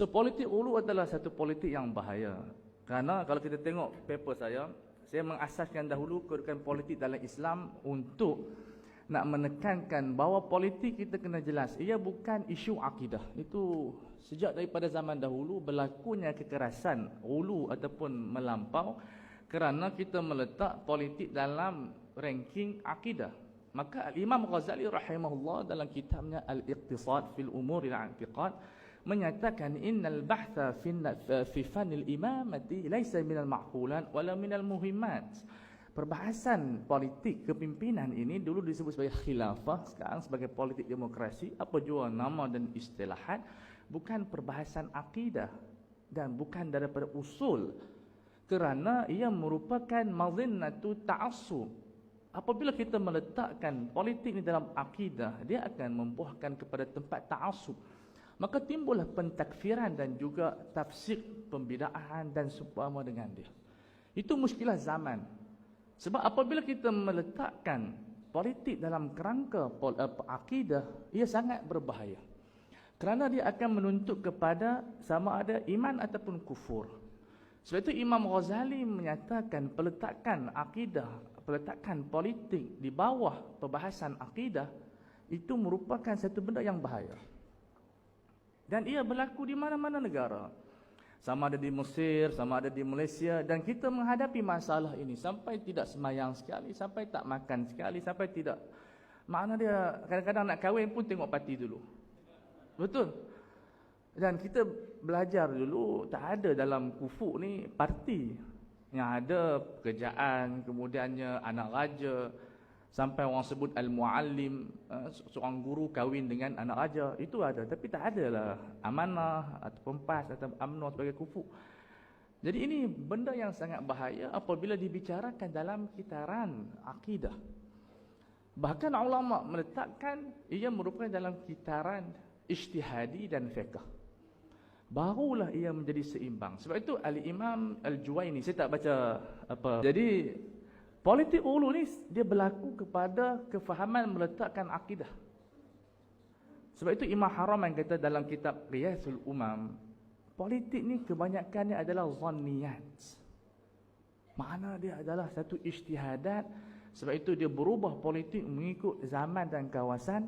So politik ulu adalah satu politik yang bahaya. Kerana kalau kita tengok paper saya, saya mengasaskan dahulu kedudukan politik dalam Islam untuk nak menekankan bahawa politik kita kena jelas. Ia bukan isu akidah. Itu sejak daripada zaman dahulu berlakunya kekerasan ulu ataupun melampau kerana kita meletak politik dalam ranking akidah. Maka Imam Ghazali rahimahullah dalam kitabnya Al-Iqtisad fil Umur al-I'tiqad menyatakan innal bahtha fi fi fanil imamati laysa minal ma'qulan wala minal muhimmat. Perbahasan politik kepimpinan ini dulu disebut sebagai khilafah, sekarang sebagai politik demokrasi, apa jua nama dan istilahat, bukan perbahasan akidah dan bukan daripada usul. Kerana ia merupakan mazinnatu ta'assub apabila kita meletakkan politik ini dalam akidah dia akan membuahkan kepada tempat ta'assub maka timbullah pentakfiran dan juga tafsir pembidaan dan seumpama dengan dia. Itu muskilah zaman. Sebab apabila kita meletakkan politik dalam kerangka eh, akidah ia sangat berbahaya. Kerana dia akan menuntut kepada sama ada iman ataupun kufur. Sebab itu Imam Ghazali menyatakan peletakan akidah, peletakan politik di bawah perbahasan akidah itu merupakan satu benda yang bahaya. Dan ia berlaku di mana-mana negara. Sama ada di Mesir, sama ada di Malaysia dan kita menghadapi masalah ini sampai tidak semayang sekali, sampai tak makan sekali, sampai tidak Mana dia kadang-kadang nak kahwin pun tengok parti dulu. Betul? Dan kita belajar dulu tak ada dalam kufuk ni parti. Yang ada pekerjaan, kemudiannya anak raja, sampai orang sebut al-muallim, eh, seorang guru kahwin dengan anak raja, itu ada. Tapi tak ada lah amanah atau pempas atau amno sebagai kufuk. Jadi ini benda yang sangat bahaya apabila dibicarakan dalam kitaran akidah. Bahkan ulama meletakkan ia merupakan dalam kitaran ijtihadi dan fiqh barulah ia menjadi seimbang. Sebab itu Al-Imam Al-Juwaini, saya tak baca apa. Jadi politik ulu ni dia berlaku kepada kefahaman meletakkan akidah. Sebab itu Imam Haram yang kata dalam kitab Qiyasul Umam, politik ni kebanyakannya adalah zanniyat. Mana dia adalah satu ijtihadat sebab itu dia berubah politik mengikut zaman dan kawasan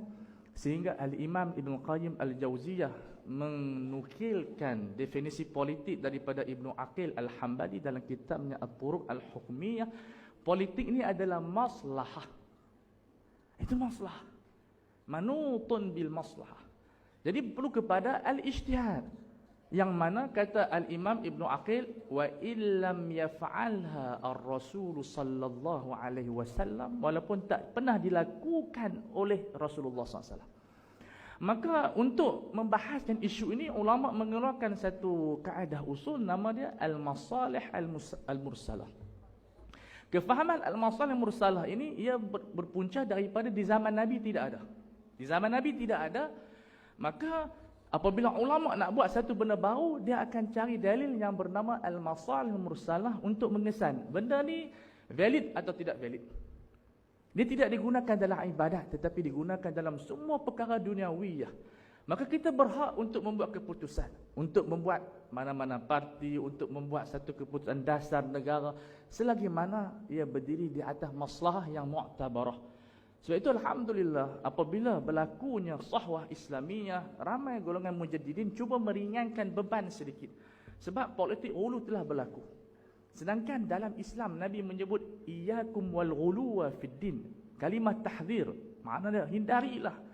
sehingga Al-Imam Ibn Qayyim Al-Jauziyah menukilkan definisi politik daripada Ibnu Aqil Al-Hambali dalam kitabnya At-Turuq Al-Hukmiyah politik ini adalah maslahah. Itu maslahah. Manutun bil maslahah. Jadi perlu kepada al-ijtihad. Yang mana kata al-Imam Ibnu Aqil wa illam yaf'alha ar-rasul sallallahu alaihi wasallam walaupun tak pernah dilakukan oleh Rasulullah sallallahu Maka untuk membahaskan isu ini ulama mengeluarkan satu kaedah usul nama dia al-masalih al-mursalah. Kefahaman al-masalih al-mursalah ini ia berpunca daripada di zaman Nabi tidak ada. Di zaman Nabi tidak ada, maka apabila ulama nak buat satu benda baru, dia akan cari dalil yang bernama al-masalih al-mursalah untuk mengesan benda ni valid atau tidak valid. Dia tidak digunakan dalam ibadat tetapi digunakan dalam semua perkara duniawi. Maka kita berhak untuk membuat keputusan, untuk membuat mana-mana parti, untuk membuat satu keputusan dasar negara selagi mana ia berdiri di atas maslahah yang mu'tabarah. Sebab itu alhamdulillah apabila berlakunya sahwah Islamiyah, ramai golongan mujadidin cuba meringankan beban sedikit. Sebab politik ulu telah berlaku. Sedangkan dalam Islam Nabi menyebut iyyakum wal ghuluwa fid din. Kalimah tahzir maknanya hindarilah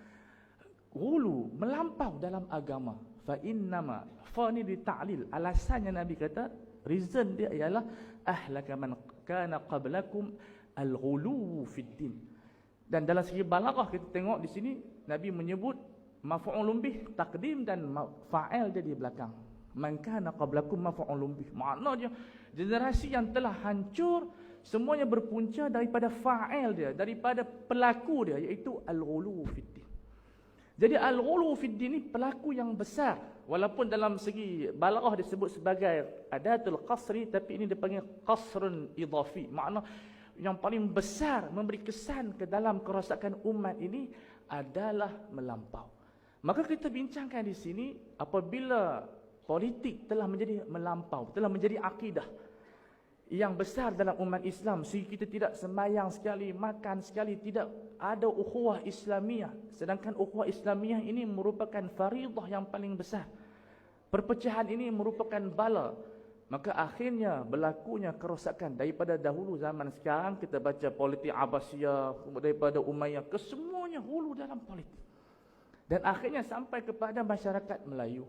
ghulu melampau dalam agama. Fa innama fa ni di ta'lil. Alasannya Nabi kata reason dia ialah ahlaka man kana qablakum al ghulu fid din. Dan dalam segi balaghah kita tengok di sini Nabi menyebut maf'ulun bih takdim dan fa'il dia di belakang. Man kana qablakum maf'ulun bih. Maknanya Generasi yang telah hancur semuanya berpunca daripada fa'il dia, daripada pelaku dia iaitu al-ghulu fiddin. Jadi al-ghulu fiddin ni pelaku yang besar walaupun dalam segi balaghah disebut sebagai adatul qasri tapi ini dipanggil qasrun idhafi. Makna yang paling besar memberi kesan ke dalam kerosakan umat ini adalah melampau. Maka kita bincangkan di sini apabila politik telah menjadi melampau, telah menjadi akidah yang besar dalam umat Islam sehingga kita tidak semayang sekali, makan sekali, tidak ada ukhuwah Islamiah. Sedangkan ukhuwah Islamiah ini merupakan faridah yang paling besar. Perpecahan ini merupakan bala. Maka akhirnya berlakunya kerosakan daripada dahulu zaman sekarang kita baca politik Abbasiyah daripada Umayyah kesemuanya hulu dalam politik. Dan akhirnya sampai kepada masyarakat Melayu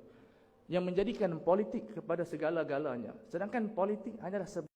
yang menjadikan politik kepada segala-galanya. Sedangkan politik adalah